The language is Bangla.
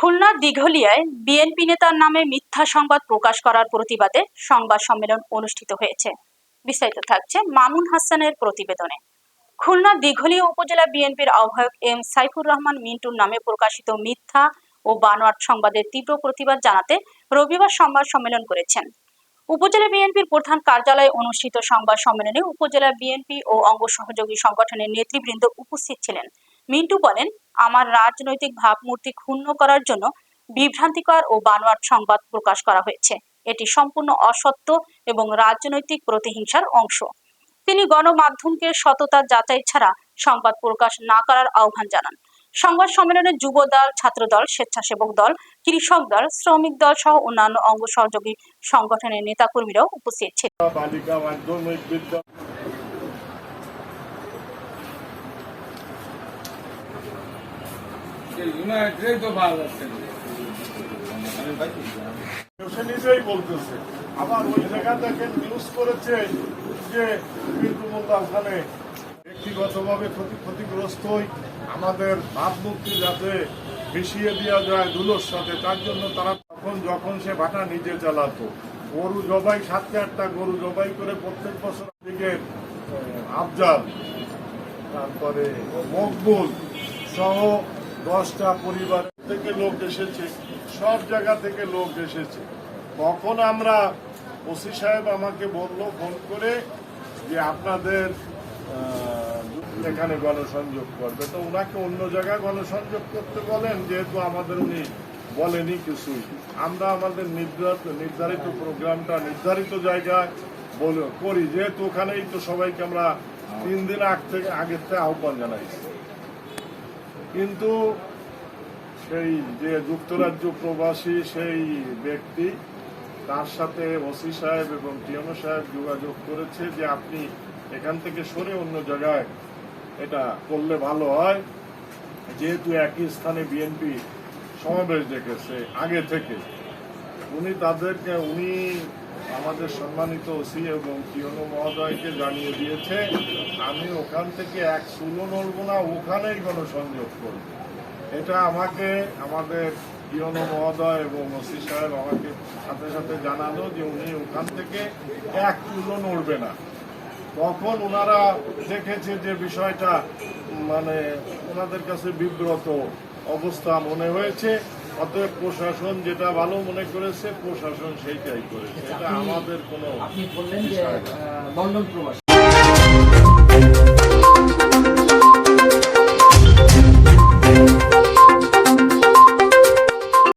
খুলনা দিঘলিয়ায় বিএনপি নেতার নামে মিথ্যা সংবাদ প্রকাশ করার প্রতিবাদে সংবাদ সম্মেলন অনুষ্ঠিত হয়েছে। বিস্তারিত থাকছে মামুন হাসানের প্রতিবেদনে। খুলনা দিঘলিয়া উপজেলা বিএনপির আহ্বায়ক এম সাইফুর রহমান মিন্টুর নামে প্রকাশিত মিথ্যা ও বানোয়াট সংবাদের তীব্র প্রতিবাদ জানাতে রবিবার সংবাদ সম্মেলন করেছেন। উপজেলা বিএনপির প্রধান কার্যালয়ে অনুষ্ঠিত সংবাদ সম্মেলনে উপজেলা বিএনপি ও অঙ্গ সহযোগী সংগঠনের নেতৃবৃন্দ উপস্থিত ছিলেন। মিন্টু বলেন, আমার রাজনৈতিক ভাবমূর্তি ক্ষুণ্ণ করার জন্য বিভ্রান্তিকর ও বানোয়াট সংবাদ প্রকাশ করা হয়েছে। এটি সম্পূর্ণ অসত্য এবং রাজনৈতিক প্রতিহিংসার অংশ। তিনি গণমাধ্যমকে সততা যাচাই ছাড়া সংবাদ প্রকাশ না করার আহ্বান জানান। সংবাদ সম্মেলনে যুব দল, ছাত্র দল, স্বেচ্ছাসেবক দল, কৃষক দল, শ্রমিক দল সহ অন্যান্য অঙ্গ সহযোগী সংগঠনের নেতাকর্মীরাও উপস্থিত ছিলেন। সে নিজেই বলতেছে। আবার ওই জায়গা থেকে নিউজ করেছে যে কিন্তু মোল্লা ব্যক্তিগতভাবে ক্ষতি ক্ষতিগ্রস্ত আমাদের ভাবমূর্তি যাতে মিশিয়ে দেওয়া যায় দুলোর সাথে, তার জন্য তারা তখন যখন সে ভাটা নিজে চালাতো। গরু জবাই, সাতটা আটটা গরু জবাই করে প্রত্যেক বছর দিকে আফজাল, তারপরে মকবুল সহ দশটা পরিবার থেকে লোক এসেছে, সব জায়গা থেকে লোক এসেছে। তখন আমরা ওসি সাহেব আমাকে বলল, ফোন করে যে আপনাদের এখানে গণসংযোগ করবে। তো ওনাকে অন্য জায়গায় গণসংযোগ করতে বলেন, যেহেতু আমাদের উনি বলেনি কিছুই। আমরা আমাদের নির্ধারিত নির্ধারিত প্রোগ্রামটা নির্ধারিত জায়গায় বলে করি। যেহেতু ওখানেই তো সবাইকে আমরা তিন দিন আগ থেকে, আগের থেকে আহ্বান জানাইছি। কিন্তু সেই যে যুক্তরাজ্য প্রবাসী সেই ব্যক্তি, তার সাথে ওসি সাহেব এবং টিএমও সাহেব যোগাযোগ করেছে যে আপনি এখান থেকে সরে অন্য জায়গায় এটা করলে ভালো হয়। যেহেতু একই স্থানে বিএনপি সমাবেশ ডেকেছে আগে থেকে। উনি তাদেরকে, উনি আমাদের সম্মানিত ওসি এবং টিওনো মহোদয়কে জানিয়ে দিয়েছে, আমি ওখান থেকে এক চুলো নড়ব না, ওখানেই গণসংযোগ করব। এটা আমাকে, আমাদের টিওনো মহোদয় এবং ওসি সাহেব আমাকে সাথে সাথে জানালো যে উনি ওখান থেকে এক চুলো নড়বে না। তখন ওনারা দেখেছে যে বিষয়টা মানে ওনাদের কাছে বিব্রত অবস্থা মনে হয়েছে। অতএব প্রশাসন যেটা ভালো মনে করেছে প্রশাসন সেইটাই করেছে। এটা আমাদের কোনো আপনি বললেন যে লন্ডন প্রবাসী।